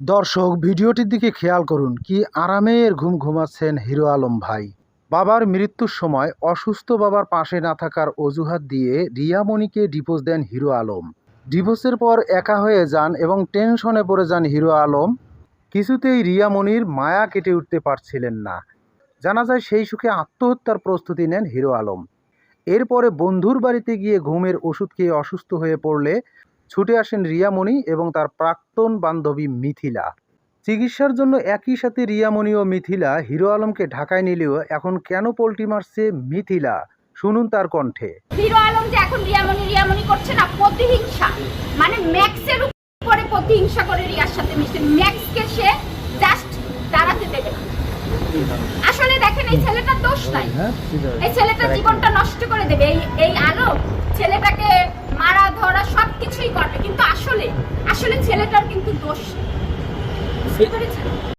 দর্শক, ভিডিওটির দিকে খেয়াল করুন কি আরামের ঘুম ঘুমাচ্ছেন হিরো আলম ভাই। বাবার মৃত্যুর সময় অসুস্থ বাবার পাশে না থাকার অজুহাত দিয়ে রিয়ামণিকে ডিভোর্স দেন হিরো আলম। ডিভোর্সের পর একা হয়ে যান এবং টেনশনে পড়ে যান হিরো আলম। কিছুতেই রিয়ামণির মায়া কেটে উঠতে পারছিলেন না। জানা যায় সেই সুখে আত্মহত্যার প্রস্তুতি নেন হিরো আলম। এরপরে বন্ধুর বাড়িতে গিয়ে ঘুমের ওষুধ খেয়ে অসুস্থ হয়ে পড়লে ছুটে আসেন রিয়ামণি এবং তার প্রাক্তন বান্ধবী মিথিলা। চিকিৎসার জন্য একই সাথে রিয়ামণি ও মিথিলা হিরো আলমকে ঢাকায় নিলেও এখন কেন পোল্টি মারছে মিথিলা? শুনুন তার কণ্ঠে। হিরো আলম যে এখন রিয়ামণি রিয়ামণি করছে না প্রতিহিংসা। মানে ম্যাক্সের উপরে প্রতিহিংসা করে রিয়ার সাথে মিশে ম্যাক্সকে সে জাস্ট দাঁড়াতে দেবে না। আসলে দেখেন এই ছেলেটার দোষ নাই। এই ছেলেটার জীবনটা নষ্ট করে দেবে। এই এই ছেলেটার কিন্তু দোষ। বুঝতে পেরেছেন